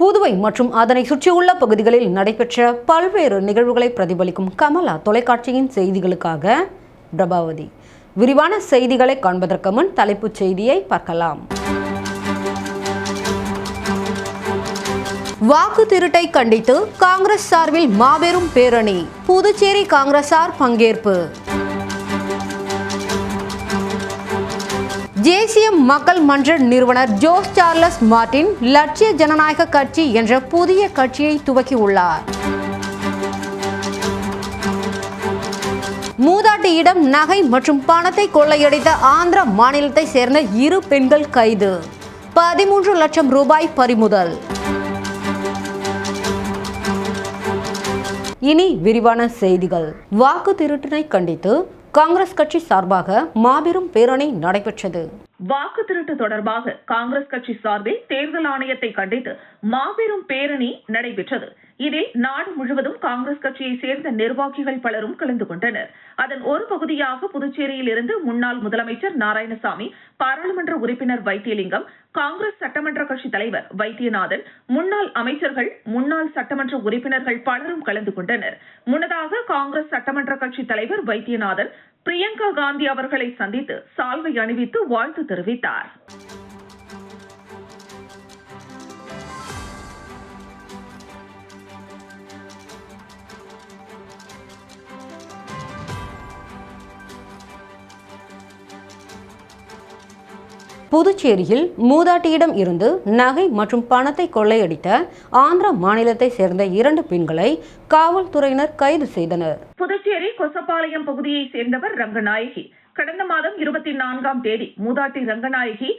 புதுவை மற்றும் அதனை சுற்றியுள்ள பகுதிகளில் நடைபெற்ற பல்வேறு நிகழ்வுகளை பிரதிபலிக்கும் கமலா தொலைக்காட்சியின் செய்திகளுக்காக பிரபாவதி. விரிவான செய்திகளை காண்பதற்கு முன் தலைப்புச் செய்தியை பார்க்கலாம். வாக்கு திருட்டை கண்டித்து காங்கிரஸ் சார்பில் மாபெரும் பேரணி. புதுச்சேரி காங்கிரசார் பங்கேற்பு. தேசிய மக்கள் மன்ற நிறுவனர் ஜோஸ் சார்லஸ் மார்டின் லட்சிய ஜனநாயக கட்சி என்ற புதிய கட்சியை துவக்கியுள்ளார். மூதாட்டியிடம் நகை மற்றும் பணத்தை கொள்ளையடித்த ஆந்திர மாநிலத்தை சேர்ந்த இரு பெண்கள் கைது. பதிமூன்று லட்சம் ரூபாய் பறிமுதல். இனி விரிவான செய்திகள். வாக்கு திருட்டினை கண்டித்து காங்கிரஸ் கட்சி சார்பாக மாபெரும் பேரணி நடைபெற்றது. வாக்கு திருட்டு தொடர்பாக காங்கிரஸ் கட்சி சார்பில் தேர்தல் ஆணையத்தை கண்டித்து மாபெரும் பேரணி நடைபெற்றது. இதில் நாடு முழுவதும் காங்கிரஸ் கட்சியை சேர்ந்த நிர்வாகிகள் பலரும் கலந்து கொண்டனர். அதன் ஒரு பகுதியாக புதுச்சேரியில் இருந்து முன்னாள் முதலமைச்சர் நாராயணசாமி பாராளுமன்ற உறுப்பினர் வைத்தியலிங்கம் காங்கிரஸ் சட்டமன்ற கட்சி தலைவர் வைத்தியநாதன் முன்னாள் அமைச்சர்கள் முன்னாள் சட்டமன்ற உறுப்பினர்கள் பலரும் கலந்து கொண்டனர். முன்னதாக காங்கிரஸ் சட்டமன்ற கட்சி தலைவர் வைத்தியநாதன் பிரியங்கா காந்தி அவர்களை சந்தித்து சால்வை அணிவித்து வாழ்த்து தெரிவித்தார். புதுச்சேரியில் மூதாட்டியிடம் இருந்து நகை மற்றும் பணத்தை கொள்ளையடித்த ஆந்திர மாநிலத்தை சேர்ந்த இரண்டு பெண்களை காவல்துறையினர் கைது செய்தனர். புதுச்சேரி கொசப்பாளையம் பகுதியை சேர்ந்தவர் ரங்கநாயகி. கடந்த மாதம் இருபத்தி நான்காம் தேதி மூதாட்டி ரங்கநாயகி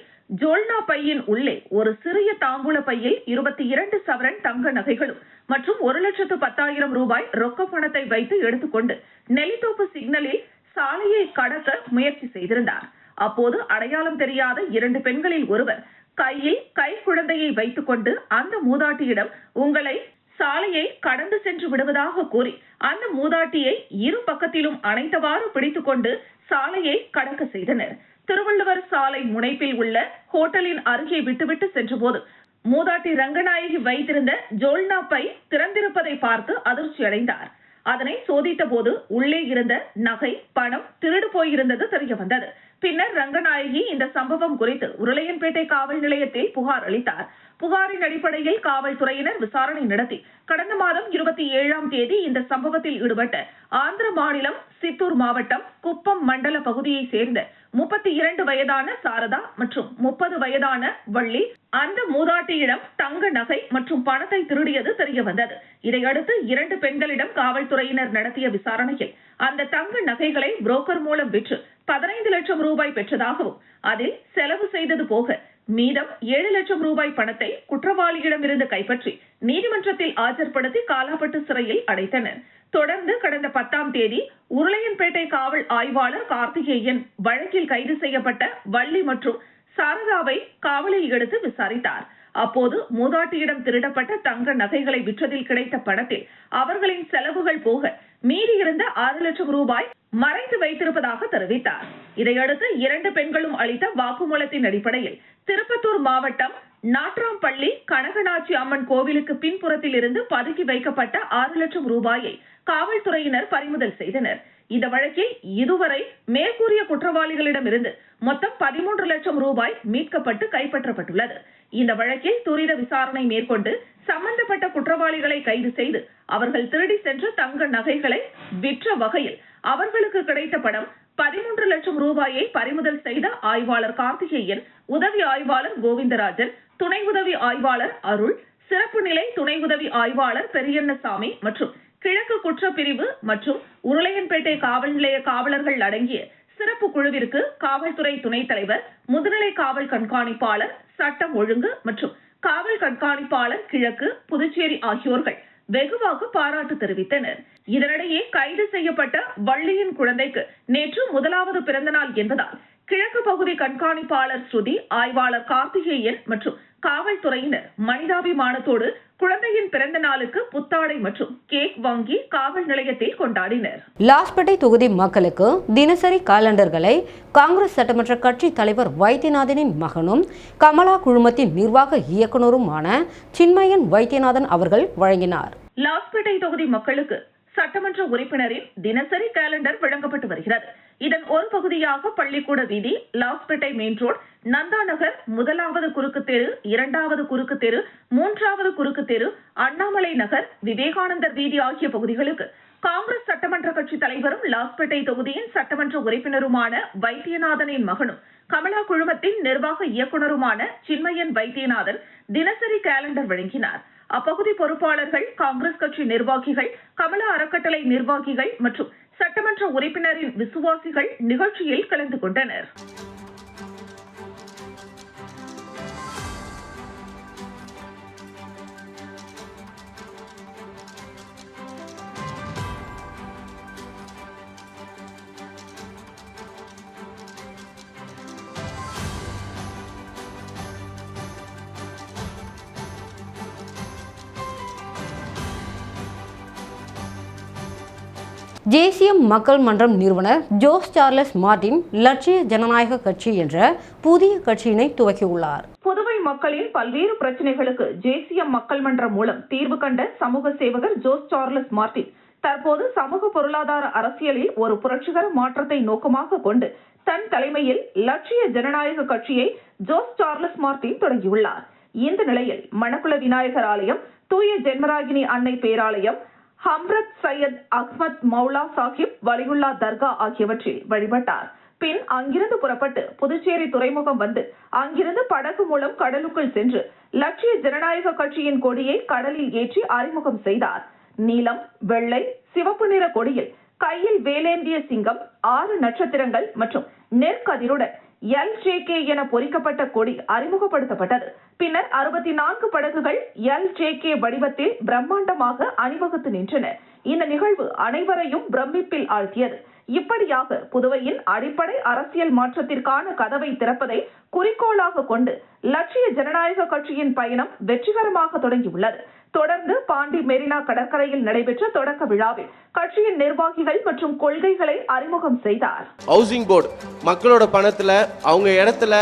ஜோல்னா பையின் உள்ளே ஒரு சிறிய தாம்பூல பையில் இருபத்தி இரண்டு சவரன் தங்க நகைகளும் மற்றும் ஒரு லட்சத்து பத்தாயிரம் ரூபாய் ரொக்க பணத்தை வைத்து எடுத்துக்கொண்டு நெல்லித்தோப்பு சிக்னலில் சாலையை கடக்க முயற்சி செய்திருந்தார். அப்போது அடையாளம் தெரியாத இரண்டு பெண்களில் ஒருவர் கையில் கை குழந்தையை வைத்துக்கொண்டு அந்த மூதாட்டியிடம் உங்களை சாலையை கடந்து சென்று விடுவதாக கூறி அந்த மூதாட்டியை இரு பக்கத்திலும் அணைத்தவாறு பிடித்துக்கொண்டு சாலையை கடக்க செய்தனர். திருவள்ளுவர் சாலை முனைப்பில் உள்ள ஹோட்டலின் அருகே விட்டுவிட்டு சென்றபோது மூதாட்டி ரங்கநாயகி வைத்திருந்த ஜோல்னா பை திறந்திருப்பதை பார்த்து அதிர்ச்சி அடைந்தார் அதனை சோதித்த போது உள்ளே இருந்த நகை பணம் திருடு போயிருந்தது தெரிய வந்தது பின்னர் ரங்கநாயகி இந்த சம்பவம் குறித்து உருளையன்பேட்டை காவல் நிலையத்தில் புகார் அளித்தார். புகாரின் அடிப்படையில் காவல்துறையினர் விசாரணை நடத்தி கடந்த மாதம் இருபத்தி ஏழாம் தேதி இந்த சம்பவத்தில் ஈடுபட்ட ஆந்திர மாநிலம் சித்தூர் மாவட்டம் குப்பம் மண்டல பகுதியைச் சேர்ந்த முப்பத்தி இரண்டு வயதான சாரதா மற்றும் முப்பது வயதான வள்ளி அந்த மூதாட்டியிடம் தங்க நகை மற்றும் பணத்தை திருடியது தெரிய வந்தது இதையடுத்து இரண்டு பெண்களிடம் காவல்துறையினர் நடத்திய விசாரணையில் அந்த தங்க நகைகளை புரோக்கர் மூலம் விற்று பதினைந்து லட்சம் ரூபாய் பெற்றதாகவும் அதில் செலவு செய்தது போக மீதம் ஏழு லட்சம் ரூபாய் பணத்தை குற்றவாளியிடமிருந்து கைப்பற்றி நீதிமன்றத்தில் ஆஜர்படுத்தி காலாப்பட்டு சிறையில் அடைத்தனர். தொடர்ந்து கடந்த பத்தாம் தேதி உருளையன்பேட்டை காவல் ஆய்வாளர் கார்த்திகேயன் வழக்கில் கைது செய்யப்பட்ட வள்ளி மற்றும் சாரதாவை காவலில் எடுத்து விசாரித்தார். அப்போது மூதாட்டியிடம் திருடப்பட்ட தங்க நகைகளை விற்றதில் கிடைத்த பணத்தில் அவர்களின் செலவுகள் போக மீதி இருந்த ஆறு லட்சம் ரூபாய் மறைத்து வைத்திருப்பதாக தெரிவித்தார். இதையடுத்து இரண்டு பெண்களும் அளித்த வாக்குமூலத்தின் அடிப்படையில் திருப்பத்தூர் மாவட்டம் நாட்ராம்பள்ளி கனகநாச்சி அம்மன் கோவிலுக்கு பின்புறத்தில் இருந்து பதுக்கி வைக்கப்பட்ட ஆறு லட்சம் ரூபாயை காவல்துறையினர் பறிமுதல் செய்தனர். இந்த வழக்கில் இதுவரை மேற்கூறிய குற்றவாளிகளிடமிருந்து மொத்தம் பதிமூன்று லட்சம் ரூபாய் மீட்கப்பட்டு கைப்பற்றப்பட்டுள்ளது. இந்த வழக்கில் துரித விசாரணை மேற்கொண்டு சம்பந்தப்பட்ட குற்றவாளிகளை கைது செய்து அவர்கள் திருடி சென்ற தங்க நகைகளை விற்ற வகையில் அவர்களுக்கு கிடைத்த பணம் பதிமூன்று லட்சம் ரூபாயை பறிமுதல் செய்த ஆய்வாளர் கார்த்திகேயன் உதவி ஆய்வாளர் கோவிந்தராஜன் துணை உதவி ஆய்வாளர் அருள் சிறப்பு நிலை துணை உதவி ஆய்வாளர் பெரியண்ணசாமி மற்றும் கிழக்கு குற்றப்பிரிவு மற்றும் உருளையன்பேட்டை காவல் நிலைய காவலர்கள் அடங்கிய சிறப்பு குழுவிற்கு காவல்துறை துணைத் தலைவர் முதுநிலை காவல் கண்காணிப்பாளர் சட்டம் ஒழுங்கு மற்றும் காவல் கண்காணிப்பாளர் கிழக்கு புதுச்சேரி ஆகியோர்கள் வெகுவாக பாராட்டு தெரிவித்தனர். இதனிடையே கைது செய்யப்பட்ட வள்ளியின் குழந்தைக்கு நேற்று முதலாவது பிறந்தநாள் என்பதால் கிழக்கு பகுதி கண்காணிப்பாளர் ஸ்ருதி ஆய்வாளர் கார்த்திகேயன் மற்றும் காவல்துறையினர் மனிதாபிமானத்தோடு குழந்தையின் பிறந்த நாளுக்கு புத்தாடை மற்றும் கேக் வாங்கி காவல் நிலையத்தில் கொண்டாடினர். லாஸ்பேட்டை தொகுதி மக்களுக்கு தினசரி காலண்டர்களை காங்கிரஸ் சட்டமன்ற கட்சி தலைவர் வைத்தியநாதனின் மகனும் கமலா குழுமத்தின் நிர்வாக இயக்குனருமான சின்மயன் வைத்தியநாதன் அவர்கள் வழங்கினார். லாஸ்பேட்டை தொகுதி மக்களுக்கு சட்டமன்ற உறுப்பினரின் தினசரி கேலண்டர் வழங்கப்பட்டு வருகிறது. இதன் ஒரு பகுதியாக பள்ளிக்கூட வீதி லாஸ்பேட்டை மெயின் ரோடு நந்தா நகர் முதலாவது குறுக்கு தெரு இரண்டாவது குறுக்கு தெரு மூன்றாவது குறுக்கு தெரு அண்ணாமலை நகர் விவேகானந்தர் வீதி ஆகிய பகுதிகளுக்கு காங்கிரஸ் சட்டமன்ற கட்சி தலைவரும் லாஸ்பேட்டை தொகுதியின் சட்டமன்ற உறுப்பினருமான வைத்தியநாதனின் மகனும் கமலா குழுமத்தின் நிர்வாக இயக்குனருமான சின்மயன் வைத்தியநாதன் தினசரி கேலண்டர் வழங்கினார். அப்பகுதி பொறுப்பாளர்கள் காங்கிரஸ் கட்சி நிர்வாகிகள் கமல அறக்கட்டளை நிர்வாகிகள் மற்றும் சட்டமன்ற உறுப்பினரின் விசுவாசிகள் நிகழ்ச்சியில் கலந்து கொண்டனர். ஜேசியம் மக்கள் மன்றம் நிறுவனர் ஜோஸ் சார்லஸ் மார்டின் லட்சிய ஜனநாயக கட்சி என்ற புதிய கட்சியினை துவக்கியுள்ளார். புதுவை மக்களின் பல்வேறு பிரச்சனைகளுக்கு தேசிய மக்கள் மன்றம் மூலம் தீர்வு கண்ட சமூக சேவகர் ஜோஸ் சார்லஸ் மார்டின் தற்போது சமூக பொருளாதார அரசியலில் ஒரு புரட்சிகர மாற்றத்தை நோக்கமாக கொண்டு தன் தலைமையில் லட்சிய ஜனநாயக கட்சியை ஜோஸ் சார்லஸ் மார்டின் தொடங்கியுள்ளார். இந்த நிலையில் மணக்குள விநாயகர் ஆலயம் தூய ஜென்மராகினி அன்னை பேராலயம் ஹம்ரத் சையத் அஹ்மத் மௌலா சாஹிப் வலியுல்லா தர்கா ஆகியவற்றில் வழிபட்டார். பின் அங்கிருந்து புறப்பட்டு புதுச்சேரி துறைமுகம் வந்து அங்கிருந்து படகு மூலம் கடலுக்குள் சென்று லட்சிய ஜனநாயக கட்சியின் கொடியை கடலில் ஏற்றி அறிமுகம் செய்தார். நீலம் வெள்ளை சிவப்பு நிற கொடியில் கையில் வேலேந்திய சிங்கம் ஆறு நட்சத்திரங்கள் மற்றும் நெற்கதிருடன் எல் ஜே கே என பொறிக்கப்பட்ட கொடி அறிமுகப்படுத்தப்பட்டது. பின்னர் அறுபத்தி நான்கு படகுகள் எல் ஜே கே வடிவத்தில் பிரம்மாண்டமாக அணிவகுத்து நின்றன. இந்த நிகழ்வு அனைவரையும் பிரமிப்பில் ஆழ்த்தியது. இப்படியாக புதுவையின் அடிப்படை அரசியல் மாற்றத்திற்கான கதவை திறப்பதை குறிக்கோளாக கொண்டு லட்சிய ஜனநாயக கட்சியின் பயணம் வெற்றிகரமாக தொடங்கியுள்ளது. தொடர்ந்து பாண்டி மெரினா கடற்கரையில் நடைபெற்ற தொடக்க விழாவில் கட்சியின் நிர்வாகிகள் மற்றும் கொள்கைகளை அறிமுகம் செய்தார். ஹவுசிங் போர்டு மக்களோட பணத்தில் அவங்க இடத்துல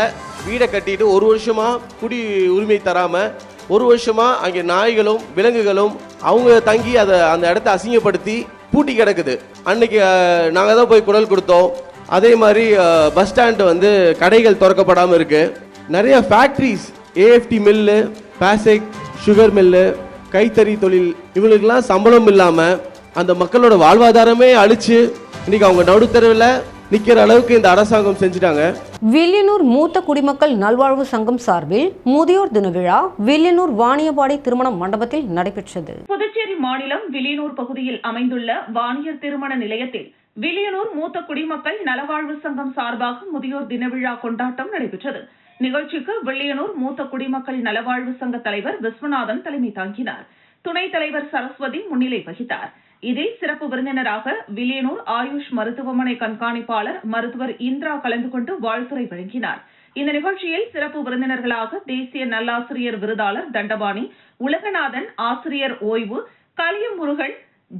வீடை கட்டிட்டு ஒரு வருஷமா குடி உரிமை தராம ஒரு வருஷமா அங்கே நாய்களும் விலங்குகளும் அவங்க தங்கி அதை அந்த இடத்த அசிங்கப்படுத்தி பூட்டி கிடக்குது. அன்னைக்கு நாங்கள் தான் போய் குரல் கொடுத்தோம். அதே மாதிரி பஸ் ஸ்டாண்டு வந்து கடைகள் திறக்கப்படாமல் இருக்குது நிறைய ஃபேக்ட்ரிஸ் ஏஎஃப்டி மில்லு பேசெக் சுகர் மில்லு கைத்தறி தொழில் இவங்களுக்கெல்லாம் சம்பளம் இல்லாமல் அந்த மக்களோட வாழ்வாதாரமே அழிச்சு இன்னைக்கு அவங்க நடுத்தரவில் நிற்கிற அளவுக்கு இந்த அரசாங்கம் செஞ்சுட்டாங்க. வில்லியனூர் மூத்த குடிமக்கள் நல்வாழ்வு சங்கம் சார்பில் முதியோர் தின விழா வில்லியனூர் வாணியபாடி திருமண மண்டபத்தில் நடைபெற்றது. புதுச்சேரி மாநிலம் வில்லியனூர் பகுதியில் அமைந்துள்ள வாணியர் திருமண நிலையத்தில் வில்லியனூர் மூத்த குடிமக்கள் நலவாழ்வு சங்கம் சார்பாக முதியோர் தின விழா கொண்டாட்டம் நடைபெற்றது. நிகழ்ச்சிக்கு வில்லியனூர் மூத்த குடிமக்கள் நலவாழ்வு சங்க தலைவர் விஸ்வநாதன் தலைமை தாங்கினார். துணைத் தலைவர் சரஸ்வதி முன்னிலை வகித்தார். இதில் சிறப்பு விருந்தினராக வில்லியனூர் ஆயுஷ் மருத்துவமனை கண்காணிப்பாளர் மருத்துவர் இந்திரா கலந்து கொண்டு வாழ்த்துரை வழங்கினார். இந்த நிகழ்ச்சியில் சிறப்பு விருந்தினர்களாக தேசிய நல்லாசிரியர் விருதாளர் தண்டபாணி உலகநாதன் ஆசிரியர் ஓய்வு கலியமுருகன்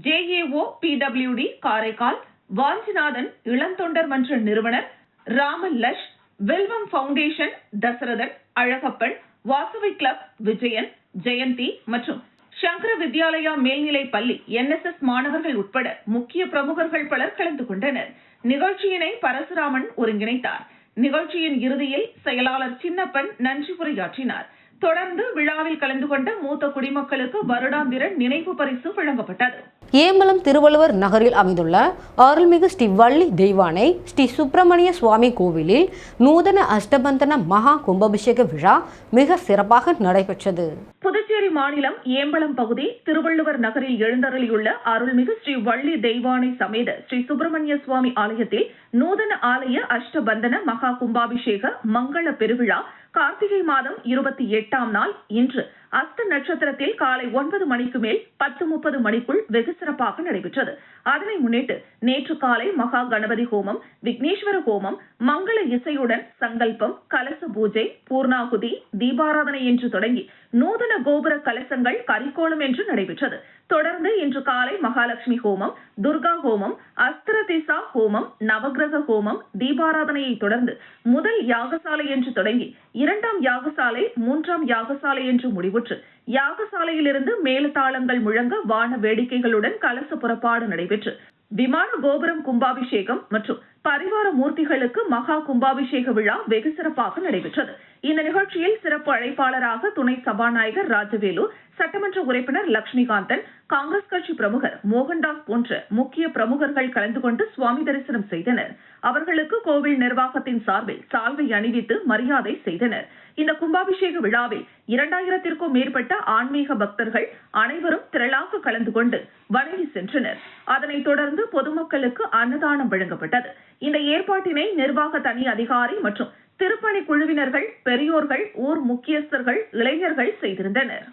ஜேஏஓ பிடபிள்யூடி காரைக்கால் வாஞ்சிநாதன் இளந்தொண்டர் மன்ற நிறுவனர் ராமல்லஷ் வில்வம் ஃபவுண்டேஷன் தசரதன் அழகப்பன் வாசவி கிளப் விஜயன் ஜெயந்தி மற்றும் சங்கர வித்யாலயா மேல்நிலை பள்ளி என்எஸ்எஸ் மாணவர்கள் உட்பட முக்கிய பிரமுகர்கள் பலர் கலந்து கொண்டனர். நிகழ்ச்சியினை பரசுராமன் ஒருங்கிணைத்தார். நிகழ்ச்சியின் இறுதியில் செயலாளர் சின்னப்பன் நன்றி உரையாற்றினார். தொடர்ந்து விழாவில் கலந்து கொண்ட மூத்த குடிமக்களுக்கு வருடாந்திர நினைவு பரிசு வழங்கப்பட்டது. ஏம்பலம் திருவள்ளுவர் நகரில் அமைந்துள்ள அருள்மிகு ஸ்ரீ வள்ளி தெய்வானை ஸ்ரீ சுப்பிரமணிய சுவாமி கோவிலில் நூதன அஷ்டபந்தன மகா கும்பாபிஷேக விழா மிக சிறப்பாக நடைபெற்றது. புதுச்சேரி மாநிலம் ஏம்பலம் பகுதி திருவள்ளுவர் நகரில் எழுந்தருளியுள்ள அருள்மிகு ஸ்ரீ வள்ளி தெய்வானை சமேத ஸ்ரீ சுப்பிரமணிய சுவாமி ஆலயத்தில் நூதன ஆலய அஷ்டபந்தன மகா கும்பாபிஷேக மங்கள பெருவிழா கார்த்திகை மாதம் இருபத்தி எட்டாம் நாள் இன்று அஸ்த நட்சத்திரத்தில் காலை ஒன்பது மணிக்கு மேல் பத்து முப்பது மணிக்குள் வெகு சிறப்பாக நடைபெற்றது. அதனை முன்னிட்டு நேற்று காலை மகா கணபதி ஹோமம் விக்னேஸ்வர ஹோமம் மங்கள இசையுடன் சங்கல்பம் கலச பூஜை பூர்ணாகுதி தீபாராதனை என்று தொடங்கி நூதன கோபுர கலசங்கள் கரிக்கோலம் என்று நடைபெற்றது. தொடர்ந்து இன்று காலை மகாலட்சுமி ஹோமம் துர்கா ஹோமம் அஸ்திரதிசா ஹோமம் நவகிரக ஹோமம் தீபாராதனையை தொடர்ந்து முதல் யாகசாலை என்று தொடங்கி இரண்டாம் யாகசாலை மூன்றாம் யாகசாலை என்று முடிவு முடிவுற்று யாகசாலையிலிருந்து மேலதாளங்கள் முழங்க வான வேடிக்கைகளுடன் கலச புறப்பாடு நடைபெற்று. விமான கோபுரம் கும்பாபிஷேகம் மற்றும் பரிவார மூர்த்திகளுக்கு மகா கும்பாபிஷேக விழா வெகு சிறப்பாக நடைபெற்றது. இந்த நிகழ்ச்சியில் சிறப்பு அழைப்பாளராக துணை சபாநாயகர் ராஜவேலு சட்டமன்ற உறுப்பினர் லட்சுமிகாந்தன் காங்கிரஸ் கட்சி பிரமுகர் மோகன்தாஸ் போன்ற முக்கிய பிரமுகர்கள் கலந்து கொண்டு சுவாமி தரிசனம் செய்தனர். அவர்களுக்கு கோவில் நிர்வாகத்தின் சார்பில் சால்வை அணிவித்து மரியாதை செய்தனர். இந்த கும்பாபிஷேக விழாவில் இரண்டாயிரத்திற்கும் மேற்பட்ட ஆன்மீக பக்தர்கள் அனைவரும் திரளாக கலந்து கொண்டு வணங்கி சென்றனர். அதனைத் தொடர்ந்து பொதுமக்களுக்கு அன்னதானம் வழங்கப்பட்டது. இந்த ஏற்பாட்டினை நிர்வாக தனி அதிகாரி மற்றும் திருப்பணி குழுவினர்கள் பெரியோர்கள் ஊர் முக்கியஸ்தர்கள் இளைஞர்கள் செய்திருந்தனர்.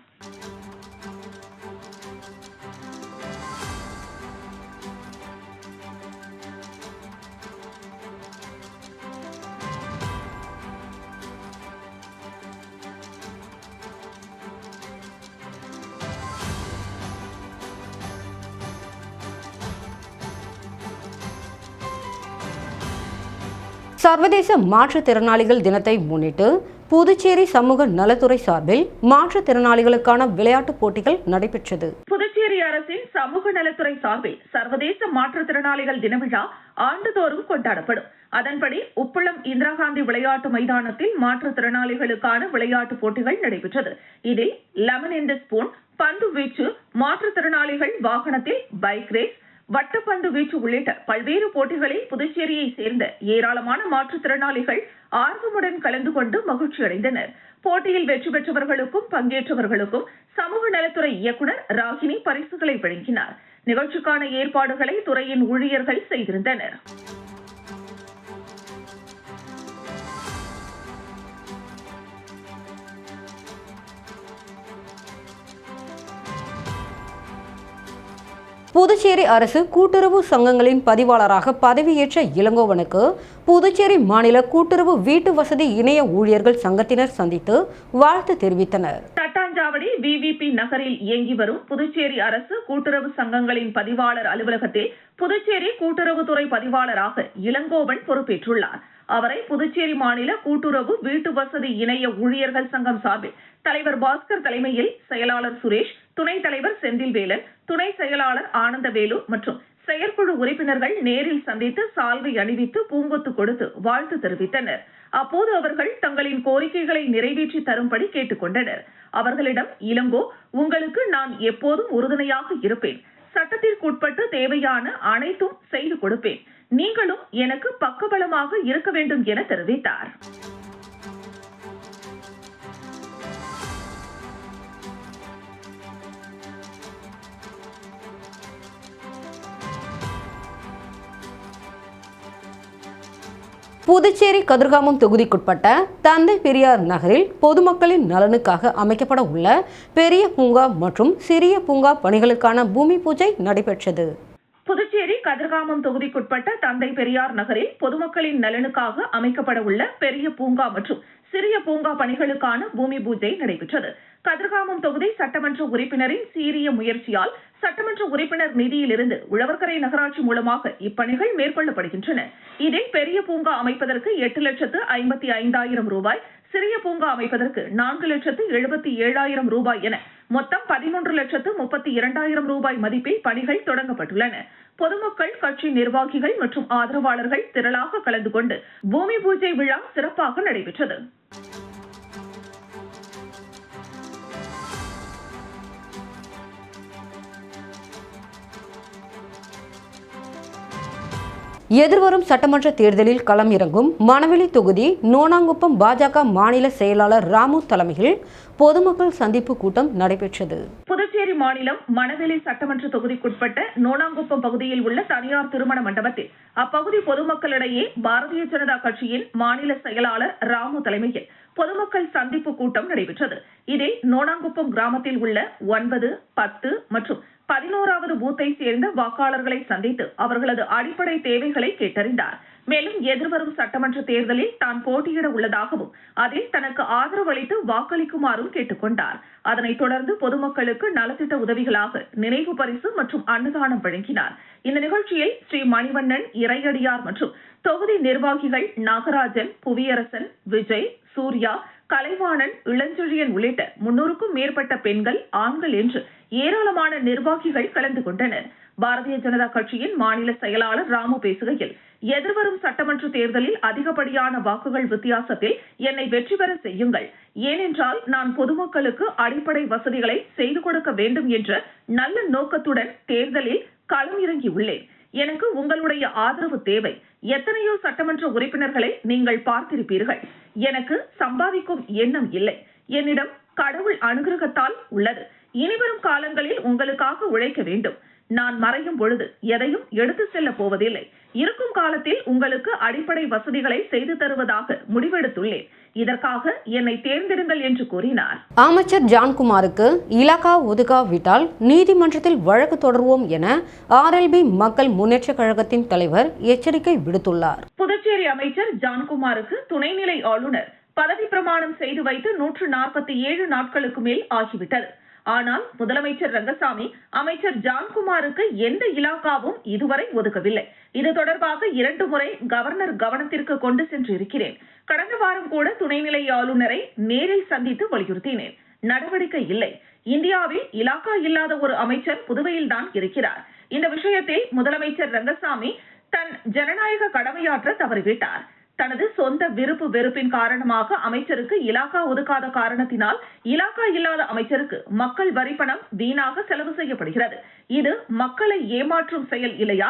சர்வதேச மாற்றுத்திறனாளிகள் தினத்தை முன்னிட்டு புதுச்சேரி சமூக நலத்துறை சார்பில் மாற்றுத்திறனாளிகளுக்கான விளையாட்டுப் போட்டிகள் நடைபெற்றது. புதுச்சேரி அரசின் சமூக நலத்துறை சார்பில் சர்வதேச மாற்றுத்திறனாளிகள் தின விழா ஆண்டுதோறும் கொண்டாடப்படும். அதன்படி உப்பளம் இந்திரா காந்தி விளையாட்டு மைதானத்தில் மாற்றுத்திறனாளிகளுக்கான விளையாட்டுப் போட்டிகள் நடைபெற்றது. இதில் லெமன் இன் ஸ்பூன் பந்து வீச்சு மாற்றுத்திறனாளிகள் வாகனத்தில் பைக் ரேஸ் வட்டப்பந்து வீச்சு உள்ளிட்ட பல்வேறு போட்டிகளில் புதுச்சேரியை சேர்ந்த ஏராளமான மாற்றுத்திறனாளிகள் ஆர்வமுடன் கலந்து கொண்டு மகிழ்ச்சி அடைந்தனர். போட்டியில் வெற்றி பெற்றவர்களுக்கும் பங்கேற்றவர்களுக்கும் சமூக நலத்துறை இயக்குனர் ராகினி பரிசுகளை வழங்கினார். நிகழ்ச்சிக்கான ஏற்பாடுகளை துறையின் ஊழியர்கள் செய்திருந்தனர். புதுச்சேரி அரசு கூட்டுறவு சங்கங்களின் பதிவாளராக பதவியேற்ற இளங்கோவனுக்கு புதுச்சேரி மாநில கூட்டுறவு வீட்டு வசதி இணைய ஊழியர்கள் சங்கத்தினர் சந்தித்து வாழ்த்து தெரிவித்தனர். தட்டாஞ்சாவடி விவிபி நகரில் இயங்கி வரும் புதுச்சேரி அரசு கூட்டுறவு சங்கங்களின் பதிவாளர் அலுவலகத்தில் புதுச்சேரி கூட்டுறவுத்துறை பதிவாளராக இளங்கோவன் பொறுப்பேற்றுள்ளார். அவரை புதுச்சேரி மாநில கூட்டுறவு வீட்டு வசதி இணைய ஊழியர்கள் சங்கம் சார்பில் தலைவர் பாஸ்கர் தலைமையில் செயலாளர் சுரேஷ் துணைத் தலைவர் செந்தில்வேலன் துணை செயலாளர் ஆனந்தவேலு மற்றும் செயற்குழு உறுப்பினர்கள் நேரில் சந்தித்து சால்வை அணிவித்து பூங்கொத்து கொடுத்து வாழ்த்து தெரிவித்தனர். அப்போது அவர்கள் தங்களின் கோரிக்கைகளை நிறைவேற்றி தரும்படி கேட்டுக்கொண்டனர். அவர்களிடம் இளங்கோ உங்களுக்கு நான் எப்போதும் உறுதுணையாக இருப்பேன். சட்டத்திற்குட்பட்டு தேவையான அனைத்தும் செய்து கொடுப்பேன். நீங்களும் எனக்கு பக்கபலமாக இருக்க வேண்டும் என தெரிவித்தார். புதுச்சேரி கதிர்காமம் தொகுதிக்குட்பட்ட தந்தை பெரியார் நகரில் பொதுமக்களின் நலனுக்காக அமைக்கப்பட உள்ள பெரிய பூங்கா மற்றும் சிறிய பூங்கா பணிகளுக்கான பூமி பூஜை நடைபெற்றது. புதுச்சேரி கதிர்காமம் தொகுதிக்குட்பட்ட தந்தை பெரியார் நகரில் பொதுமக்களின் நலனுக்காக அமைக்கப்பட உள்ள பெரிய பூங்கா மற்றும் சிறிய பூங்கா பணிகளுக்கான பூமி பூஜை நடைபெற்றது. கதிர்காமம் தொகுதி சட்டமன்ற உறுப்பினரின் சீரிய முயற்சியால் சட்டமன்ற உறுப்பினர் நிதியிலிருந்து உழவர்கரை நகராட்சி மூலமாக இப்பணிகள் மேற்கொள்ளப்படுகின்றன. இதில் பெரிய பூங்கா அமைப்பதற்கு எட்டு லட்சத்து ஐம்பத்தி ஐந்தாயிரம் ரூபாய் சிறிய பூங்கா அமைப்பதற்கு நான்கு லட்சத்து எழுபத்தி ஏழாயிரம் ரூபாய் என மொத்தம் பதிமூன்று லட்சத்து முப்பத்தி இரண்டாயிரம் ரூபாய் மதிப்பில் பணிகள் தொடங்கப்பட்டுள்ளன. பொதுமக்கள் கட்சி நிர்வாகிகள் மற்றும் ஆதரவாளர்கள் திரளாக கலந்து கொண்டு பூமி பூஜை விழா சிறப்பாக நடைபெற்றது. எதிர்வரும் சட்டமன்ற தேர்தலில் களம் இறங்கும் மணவெளி தொகுதி நோனாங்குப்பம் பாஜக மாநில செயலாளர் ராமு தலைமையில் பொதுமக்கள் சந்திப்பு கூட்டம் நடைபெற்றது. புதுச்சேரி மாநிலம் மணவெளி சட்டமன்ற தொகுதிக்குட்பட்ட நோனாங்குப்பம் பகுதியில் உள்ள தனியார் திருமண மண்டபத்தில் அப்பகுதி பொதுமக்களிடையே பாரதிய ஜனதா கட்சியின் மாநில செயலாளர் ராமு தலைமையில் பொதுமக்கள் சந்திப்பு கூட்டம் நடைபெற்றது. இதில் நோனாங்குப்பம் கிராமத்தில் உள்ள ஒன்பது பத்து மற்றும் பதினோராவது பூத்தை சேர்ந்த வாக்காளர்களை சந்தித்து அவர்களது அடிப்படை தேவைகளை கேட்டறிந்தார். மேலும் எதிர்வரும் சட்டமன்ற தேர்தலில் தான் போட்டியிட உள்ளதாகவும் அதில் தனக்கு ஆதரவு அளித்து வாக்களிக்குமாறும் கேட்டுக்கொண்டார். அதனைத் தொடர்ந்து பொதுமக்களுக்கு நலத்திட்ட உதவிகளாக நினைவு பரிசு மற்றும் அன்னதானம் வழங்கினார். இந்த நிகழ்ச்சியில் ஸ்ரீ மணிவண்ணன் இறையடியார் மற்றும் தொகுதி நிர்வாகிகள் நாகராஜன் புவியரசன் விஜய் சூர்யா கலைவாணன் இளஞ்செழியன் உள்ளிட்ட முன்னூறுக்கும் மேற்பட்ட பெண்கள் ஆண்கள் என்று ஏராளமான நிர்வாகிகள் கலந்து கொண்டனர். பாரதிய ஜனதா கட்சியின் மாநில செயலாளர் ராமு பேசுகையில் எதிர்வரும் சட்டமன்ற தேர்தலில் அதிகப்படியான வாக்குகள் வித்தியாசத்தில் என்னை வெற்றி பெற செய்யுங்கள். ஏனென்றால் நான் பொதுமக்களுக்கு அடிப்படை வசதிகளை செய்து கொடுக்க வேண்டும் என்ற நல்ல நோக்கத்துடன் தேர்தலில் களம் இறங்கியுள்ளேன் எனக்கு உங்களுடைய ஆதரவு தேவை. எத்தனையோ சட்டமன்ற உறுப்பினர்களை நீங்கள் பார்த்திருப்பீர்கள். எனக்கு சம்பாதிக்கும் எண்ணம் இல்லை. என்னிடம் கடவுள் அனுகிரகத்தால் உள்ளது. இனிவரும் காலங்களில் உங்களுக்காக உழைக்க வேண்டும். நான் மறையும் பொழுது எதையும் எடுத்து செல்ல போவதில்லை. இருக்கும் காலத்தில் உங்களுக்கு அடிப்படை வசதிகளை செய்து தருவதாக முடிவெடுத்துள்ளேன். இதற்காக என்னை தேர்ந்தெடுங்கள் என்று கூறினார். அமைச்சர் ஜான்குமாருக்கு இலாகா ஒதுக்காவிட்டால் நீதிமன்றத்தில் வழக்கு தொடர்வோம் என ஆர்எல்பி மக்கள் முன்னேற்றக் கழகத்தின் தலைவர் எச்சரிக்கை விடுத்துள்ளார். புதுச்சேரி அமைச்சர் ஜான்குமாருக்கு துணைநிலை ஆளுநர் பதவி பிரமாணம் செய்து வைத்து நூற்று நாற்பத்தி ஏழு நாட்களுக்கு மேல் ஆகிவிட்டது. ஆனால் முதலமைச்சர் ரங்கசாமி அமைச்சர் ஜான்குமாருக்கு எந்த இலாகாவும் இதுவரை ஒதுக்கவில்லை. இது தொடர்பாக இரண்டு முறை கவர்னர் கவனத்திற்கு கொண்டு சென்று இருக்கிறேன் கடந்த வாரம் கூட துணைநிலை ஆளுநரை நேரில் சந்தித்து வலியுறுத்தினேன். நடவடிக்கை இல்லை. இந்தியாவில் இலாக்கா இல்லாத ஒரு அமைச்சர் புதுவையில் தான் இருக்கிறார். இந்த விஷயத்தில் முதலமைச்சர் ரங்கசாமி தன் ஜனநாயக கடமையாற்ற தவறிவிட்டார். தனது சொந்த விருப்பு வெறுப்பின் காரணமாக அமைச்சருக்கு இலாக்கா ஒதுக்காத காரணத்தினால் இலாக்கா இல்லாத அமைச்சருக்கு மக்கள் வரிப்பணம் வீணாக செலவு செய்யப்படுகிறது. இது மக்களை ஏமாற்றும் செயல் இல்லையா?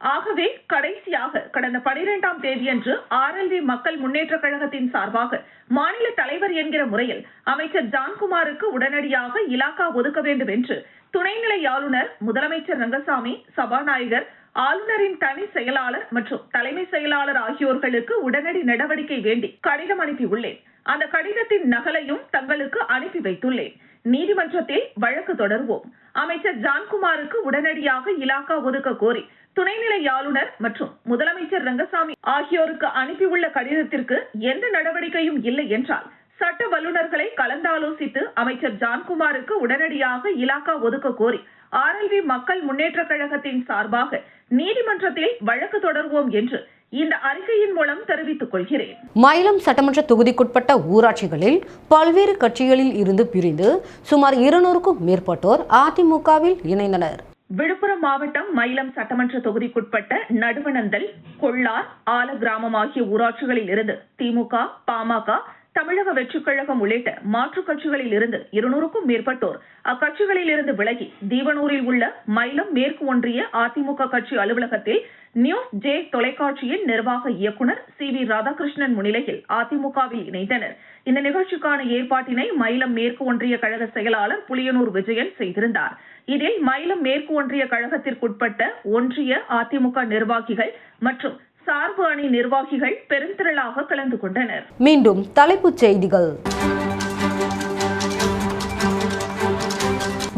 ஆகவே கடைசியாக கடந்த பனிரெண்டாம் தேதியன்று ஆர்எல்வி மக்கள் முன்னேற்ற கழகத்தின் சார்பாக மாநில தலைவர் என்கிற முறையில் அமைச்சர் ஜான்குமாருக்கு உடனடியாக இலாக்கா ஒதுக்க வேண்டும் என்று துணைநிலை ஆளுநர் முதலமைச்சர் ரங்கசாமி சபாநாயகர் ஆளுநரின் தனி செயலாளர் மற்றும் தலைமை செயலாளர் ஆகியோர்களுக்கு உடனடி நடவடிக்கை வேண்டி கடிதம் அனுப்பியுள்ளேன். அந்த கடிதத்தின் நகலையும் தங்களுக்கு அனுப்பி வைத்துள்ளேன். நீதிமன்றத்தில் வழக்கு தொடர்வோம். அமைச்சர் ஜான்குமாருக்கு உடனடியாக இலாக்கா ஒதுக்க கோரி துணைநிலை ஆளுநர் மற்றும் முதலமைச்சர் ரங்கசாமி ஆகியோருக்கு அனுப்பியுள்ள கடிதத்திற்கு எந்த நடவடிக்கையும் இல்லை என்றால் சட்ட வல்லுநர்களை கலந்தாலோசித்து அமைச்சர் ஜான்குமாருக்கு உடனடியாக இலாக்கா ஒதுக்க கோரி ஆர்எல்வி மக்கள் முன்னேற்ற கழகத்தின் சார்பாக நீதிமன்றத்தில் வழக்கு தொடர்வோம் என்று இந்த அறிக்கையின் மூலம் தெரிவித்துக் கொள்கிறேன். மயிலம் சட்டமன்ற தொகுதிக்குட்பட்ட ஊராட்சிகளில் பல்வேறு கட்சிகளில் இருந்து பிரிந்து சுமார் இருநூறுக்கும் மேற்பட்டோர் அதிமுகவில் இணைந்தனர். விழுப்புரம் மாவட்டம் மயிலம் சட்டமன்ற தொகுதிக்குட்பட்ட நடுவனந்தல் கொள்ளார் ஆல கிராமம் ஆகிய ஊராட்சிகளில் இருந்து திமுக பாமக தமிழக வெற்றிக் கழகம் உள்ளிட்ட மாற்றுக் கட்சிகளில் இருந்து இருநூறுக்கும் மேற்பட்டோர் அக்கட்சிகளில் இருந்து விலகி தீவனூரில் உள்ள மயிலம் மேற்கு ஒன்றிய அதிமுக கட்சி அலுவலகத்தில் நியூஸ் ஜே தொலைக்காட்சியின் நிர்வாக இயக்குநர் சி வி ராதாகிருஷ்ணன் முன்னிலையில் அதிமுகவில் இணைந்தனர். இந்த நிகழ்ச்சிக்கான ஏற்பாட்டினை மயிலம் மேற்கு ஒன்றிய கழக செயலாளர் புலியனூர் விஜயன் செய்திருந்தார். இதில் மயிலம் மேற்கு ஒன்றிய கழகத்திற்குட்பட்ட ஒன்றிய அதிமுக நிர்வாகிகள் மற்றும் சார்பு அணி நிர்வாகிகள் பெருந்திரளாக கலந்து கொண்டனர். மீண்டும் தலைப்புச் செய்திகள்.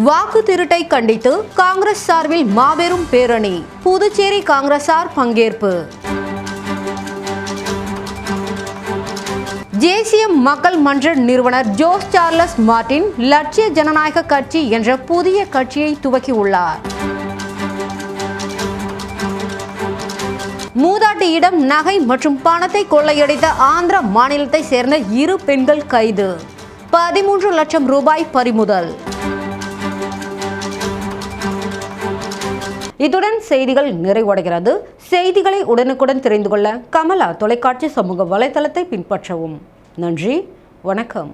வாக்கு திருட்டை கண்டித்து காங்கிரஸ் சார்பில் மாபெரும் பேரணி. புதுச்சேரி காங்கிரசார் பங்கேற்பு. தேசிய மக்கள் மன்ற நிறுவனர் ஜோஸ் சார்லஸ் மார்டின் லட்சிய ஜனநாயக கட்சி என்ற புதிய கட்சியை துவக்கியுள்ளார். மூதாட்டியிடம் நகை மற்றும் பணத்தை கொள்ளையடித்த ஆந்திர மாநிலத்தை சேர்ந்த இரு பெண்கள் கைது. பதிமூன்று லட்சம் ரூபாய் பறிமுதல். இத்துடன் செய்திகள் நிறைவடைகிறது. செய்திகளை உடனுக்குடன் தெரிந்து கொள்ள கமலா தொலைக்காட்சி சமூக வலைதளத்தை பின்பற்றவும். நன்றி வணக்கம்.